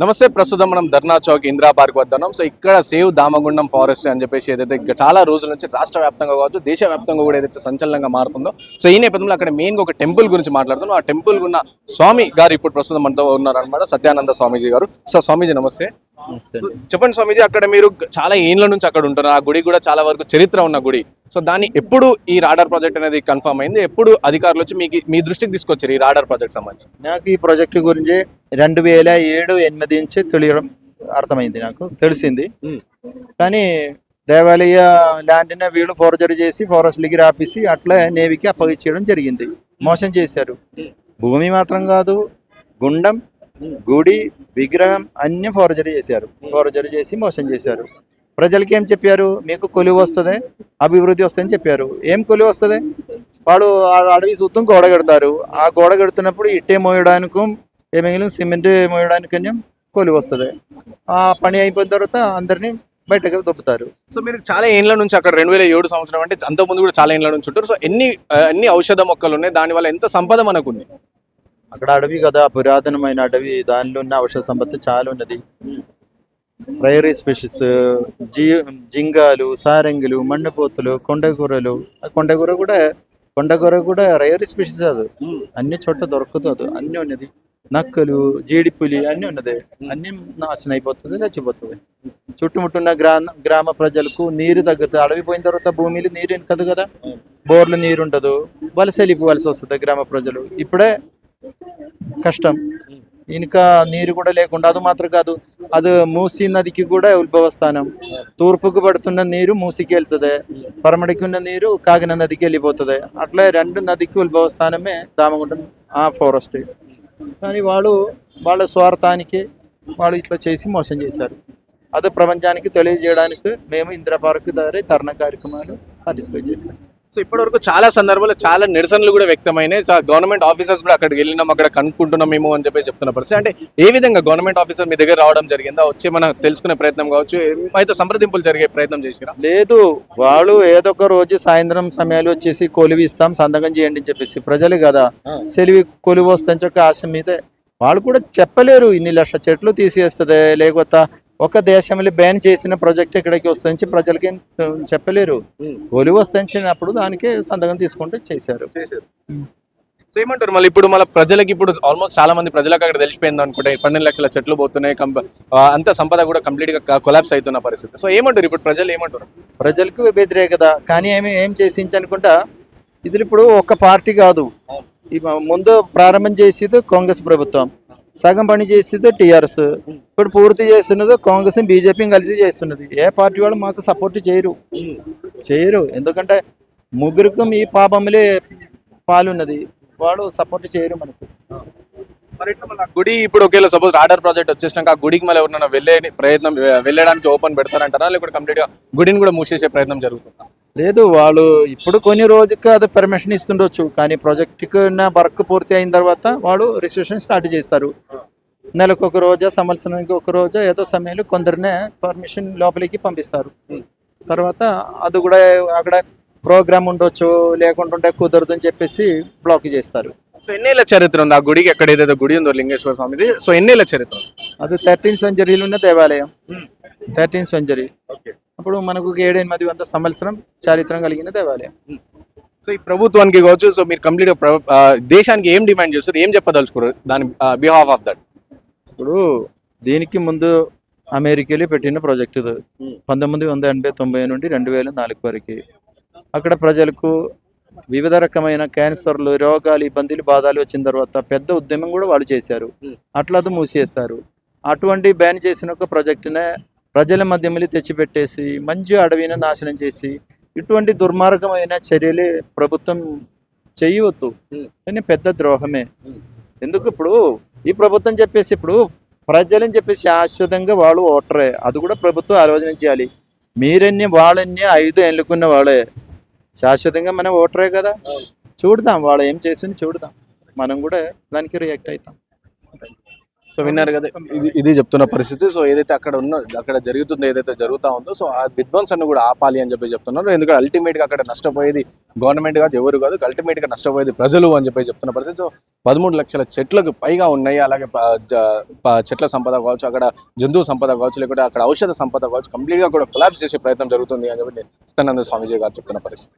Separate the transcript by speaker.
Speaker 1: నమస్తే ప్రస్తుతం మనం ధర్నా చౌక్ ఇందిరా పార్క్ వద్ద ఉన్నాం. సో ఇక్కడ సేవ్ దామగుండం ఫారెస్ట్ అని చెప్పేసి ఏదైతే చాలా రోజుల నుంచి రాష్ట్ర వ్యాప్తంగా కావచ్చు దేశ వ్యాప్తంగా కూడా ఏదైతే సంచలనంగా మారుతుందో సో ఈ నేపథ్యంలో అక్కడ మెయిన్గా ఒక టెంపుల్ గురించి మాట్లాడుతున్నాం. ఆ టెంపుల్ ఉన్న స్వామి గారు ఇప్పుడు ప్రస్తుతం మనతో ఉన్నారు అనమాట సత్యానంద స్వామీజీ గారు. సో స్వామీజీ నమస్తే. చెప్పండి స్వామీజీ అక్కడ మీరు చాలా ఏండ్ల నుంచి అక్కడ ఉంటున్నారు. ఆ గుడి కూడా చాలా వరకు చరిత్ర ఉన్న గుడి. సో దాన్ని ఎప్పుడు ఈ రాడార్ ప్రాజెక్ట్ అనేది కన్ఫర్మ్ అయింది? ఎప్పుడు అధికారులు వచ్చి మీకు మీ దృష్టికి తీసుకొచ్చారు ఈ రాడార్ ప్రాజెక్ట్ సంబంధించి?
Speaker 2: నాకు ఈ ప్రాజెక్టు గురించి రెండు వేల ఏడు ఎనిమిది నుంచి తెలియడం అర్థమైంది నాకు తెలిసింది. కానీ దేవాలయ ల్యాండ్ని వీళ్ళు ఫోర్జరీ చేసి ఫారెస్ట్ లిగిరి ఆపేసి అట్లా నేవీకి అప్పగించేయడం జరిగింది. మోసం చేశారు. భూమి మాత్రం కాదు గుండం గుడి విగ్రహం అన్ని ఫోర్జరీ చేశారు. ఫోర్జరీ చేసి మోసం చేశారు. ప్రజలకి ఏం చెప్పారు? మీకు కొలువు వస్తుంది అభివృద్ధి వస్తుందని చెప్పారు. ఏం కొలువు వస్తుంది? వాడు ఆ అడవి చూద్దాం గోడ కడతారు. ఆ గోడ కడుతున్నప్పుడు ఇట్టే మోయడానికి ఏమైనా సిమెంట్ మోయడానికి కొలువు వస్తుంది. ఆ పని అయిపోయిన తర్వాత అందరినీ బయటకు దొబ్బుతారు.
Speaker 1: సో మీరు చాలా ఏండ్ల నుంచి అక్కడ రెండు వేల ఏడు సంవత్సరం అంటే అంత ముందు కూడా చాలా ఏండ్ల నుంచి ఉంటారు. సో ఎన్ని ఎన్ని ఔషధ మొక్కలు ఉన్నాయి? దానివల్ల ఎంత సంపద మనకు ఉంది?
Speaker 2: అక్కడ అడవి కదా పురాతనమైన అడవి. దానిలో ఉన్న ఔషధ సంపత్తి చాలా ఉన్నది. రైరీ స్పెషిస్ జీ జింగాలు సారంగులు మండపోతులు కొండకూరలు. ఆ కొండకూర కూడా కొండకూర కూడా రైరీ స్పెషిస్ అది అన్ని చోట్ల దొరకదు అన్ని ఉన్నది. నక్కలు జీడిపులి అన్ని ఉన్నది. అన్ని నాశనం అయిపోతుంది చచ్చిపోతుంది. చుట్టుముట్టున్న గ్రామ గ్రామ ప్రజలకు నీరు తగ్గుతుంది. అడవి పోయిన తర్వాత భూమిలో నీరు ఎనకదు కదా? బోర్లు నీరు ఉండదు. వలస వెళ్ళిపోవాల్సి వస్తుంది గ్రామ ప్రజలు. ఇప్పుడే కష్టం. ఇంకా నీరు కూడా లేకుండా అది మాత్రం కాదు అది మూసీ నదికి కూడా ఉద్భవ స్థానం తూర్పుకు పడుతున్న నీరు మూసికి వెళ్తుంది పరమడికి ఉన్న నీరు కాకిన నదికి వెళ్ళిపోతుంది అట్లా రెండు నదికి ఉద్భవ స్థానమే దామగుండం ఆ ఫారెస్ట్ కానీ వాళ్ళు వాళ్ళ స్వార్థానికి వాళ్ళు ఇట్లా చేసి మోసం చేశారు అదే ప్రపంచానికి తెలియజేయడానికి మేము ఇందిరా పార్క్ ద్వారా ధర్నా కార్యక్రమాలు పార్టిసిపేట్ చేస్తాం
Speaker 1: సో ఇప్పటివరకు చాలా సందర్భాల్లో చాలా నిరసనలు కూడా వ్యక్తమైనాయి. సో గవర్నమెంట్ ఆఫీసర్స్ కూడా అక్కడికి వెళ్ళినాం అక్కడ కనుక్కుంటున్నాం మేము అని చెప్పి చెప్తున్న పరిస్థితి. అంటే ఏ విధంగా గవర్నమెంట్ ఆఫీసర్ మీ దగ్గర రావడం జరిగిందా? వచ్చి మనం తెలుసుకునే ప్రయత్నం కావచ్చు? అయితే సంప్రదింపులు జరిగే ప్రయత్నం చేసిరా?
Speaker 2: లేదు వాళ్ళు ఏదో ఒక రోజు సాయంత్రం సమయాలు వచ్చేసి కొలువి ఇస్తాం సంతకం చేయండి అని చెప్పేసి. ప్రజలు కదా సెలివి కొలువు వస్తుందని చెప్పి ఆశ మీద వాళ్ళు కూడా చెప్పలేరు. ఇన్ని లక్షల చెట్లు తీసేస్తుంది లేకపోతే ఒక దేశంలో బ్యాన్ చేసిన ప్రాజెక్ట్ ఇక్కడికి వస్తుందని ప్రజలకి చెప్పలేరు. కొలువు వస్తుంచినప్పుడు దానికి సంతకం తీసుకుంటూ చేశారు.
Speaker 1: సో ఏమంటారు? మళ్ళీ ఇప్పుడు మన ప్రజలకి ఇప్పుడు ఆల్మోస్ట్ చాలా మంది ప్రజలకు అక్కడ తెలిసిపోయింది అనుకుంటే పన్నెండు లక్షల చెట్లు పోతున్నాయి అంత సంపద కూడా కంప్లీట్గా కొలాప్స్ అవుతున్న పరిస్థితి. సో ఏమంటారు ఇప్పుడు ప్రజలు ఏమంటారు?
Speaker 2: ప్రజలకు వ్యతిరేకత కానీ ఏమి ఏం చేసి అనుకుంటా ఇది ఇప్పుడు ఒక్క పార్టీ కాదు. ముందు ప్రారంభం చేసేది కాంగ్రెస్ ప్రభుత్వం. సగం పని చేసేది టీఆర్ఎస్. ఇప్పుడు పూర్తి చేస్తున్నది కాంగ్రెస్ బీజేపీ కలిసి చేస్తున్నది. ఏ పార్టీ వాళ్ళు మాకు సపోర్ట్ చేయరు. చేయరు. ఎందుకంటే ముగ్గురికి ఈ పాపంలే పాలున్నది. వాడు సపోర్ట్ చేయరు మనకు.
Speaker 1: మరి గుడి ఇప్పుడు ఒకవేళ సపోజ్ రాడర్ ప్రాజెక్ట్ వచ్చేసినాక ఆ గుడికి మళ్ళీ ఎవరైనా వెళ్ళే ప్రయత్నం వెళ్ళడానికి ఓపెన్ పెడతారంటారా? లేకపోతే కంప్లీట్గా గుడిని కూడా మూసేసే ప్రయత్నం జరుగుతుందా?
Speaker 2: లేదు వాళ్ళు ఇప్పుడు కొన్ని రోజుకి అది పర్మిషన్ ఇస్తుండొచ్చు కానీ ప్రాజెక్ట్కి ఉన్న వర్క్ పూర్తి అయిన తర్వాత వాళ్ళు రిజిస్ట్రేషన్ స్టార్ట్ చేస్తారు. నెలకు ఒక రోజు సంవత్సరానికి ఒక రోజు ఏదో సమయంలో కొందరినే పర్మిషన్ లోపలికి పంపిస్తారు. తర్వాత అది కూడా అక్కడ ప్రోగ్రామ్ ఉండొచ్చు లేకుంటుంటే కుదరదు అని చెప్పేసి బ్లాక్ చేస్తారు.
Speaker 1: సో ఎన్నేళ్ళ చరిత్ర ఉంది? ఆ గుడికి ఎక్కడ ఏదైతే గుడి ఉందో లింగేశ్వర స్వామిది. సో ఎన్నేళ్ళ చరిత్ర?
Speaker 2: అది థర్టీన్ సెంచరీలో ఉన్న దేవాలయం.
Speaker 1: Hmm.
Speaker 2: థర్టీన్ సెంచరీ అప్పుడు మనకు ఏడెనిమిది వందల సంవత్సరం చారిత్రం కలిగిన దేవాలయం.
Speaker 1: సో ఈ ప్రభుత్వానికి కావచ్చు సో మీరు కంప్లీట్ దేశానికి ఏం డిమాండ్ చేస్తారు? ఏం చెప్పదలుచుకోరు దాని బిహాఫ్ ఆఫ్ దట్
Speaker 2: ఇప్పుడు దీనికి ముందు అమెరికాలో పెట్టిన ప్రాజెక్ట్ ఇది. పంతొమ్మిది వందల ఎనభై తొంభై నుండి రెండు వేల నాలుగు వరకు. అక్కడ ప్రజలకు వివిధ రకమైన క్యాన్సర్లు రోగాలు ఇబ్బందులు బాధలు వచ్చిన తర్వాత పెద్ద ఉద్యమం కూడా వాళ్ళు చేశారు. అట్లా అది మూసేస్తారు. అటువంటి బ్యాన్ చేసిన ఒక ప్రాజెక్టునే ప్రజల మధ్యమలి తెచ్చిపెట్టేసి మంచి అడవిని నాశనం చేసి ఇటువంటి దుర్మార్గమైన చర్యలు ప్రభుత్వం చేయవద్దు. కానీ పెద్ద ద్రోహమే. ఎందుకు ఇప్పుడు ఈ ప్రభుత్వం చెప్పేసి ఇప్పుడు ప్రజలని చెప్పేసి శాశ్వతంగా వాళ్ళు ఓటరే. అది కూడా ప్రభుత్వం ఆలోచన చేయాలి. మీరన్నీ వాళ్ళన్నీ ఐదు ఎన్నుకున్న వాళ్ళే. శాశ్వతంగా మనం ఓటరే కదా. చూడదాం వాళ్ళు ఏం చేసింది చూడదాం. మనం కూడా దానికి రియాక్ట్ అవుతాం.
Speaker 1: సో విన్నారు కదా ఇది ఇది చెప్తున్న పరిస్థితి. సో ఏదైతే అక్కడ ఉన్న అక్కడ జరుగుతుందో ఏదైతే జరుగుతా ఉందో సో ఆ విధ్వంసాన్ని కూడా ఆపాలి అని చెప్పి చెప్తున్నారు. ఎందుకంటే అల్టిమేట్గా అక్కడ నష్టపోయేది గవర్నమెంట్ కాదు ఎవరు కాదు అల్టిమేట్గా నష్టపోయేది ప్రజలు అని చెప్పి చెప్తున్న పరిస్థితి. సో పదమూడు లక్షల చెట్లకు పైగా ఉన్నాయి. అలాగే చెట్ల సంపద కావచ్చు అక్కడ జంతువు సంపద కావచ్చు లేకుంటే అక్కడ ఔషధ సంపద కావచ్చు కంప్లీట్గా కూడా కొలాబ్స్ చేసే ప్రయత్నం జరుగుతుంది అని చెప్పి సత్యానంద స్వామీజీ గారు చెప్తున్న పరిస్థితి.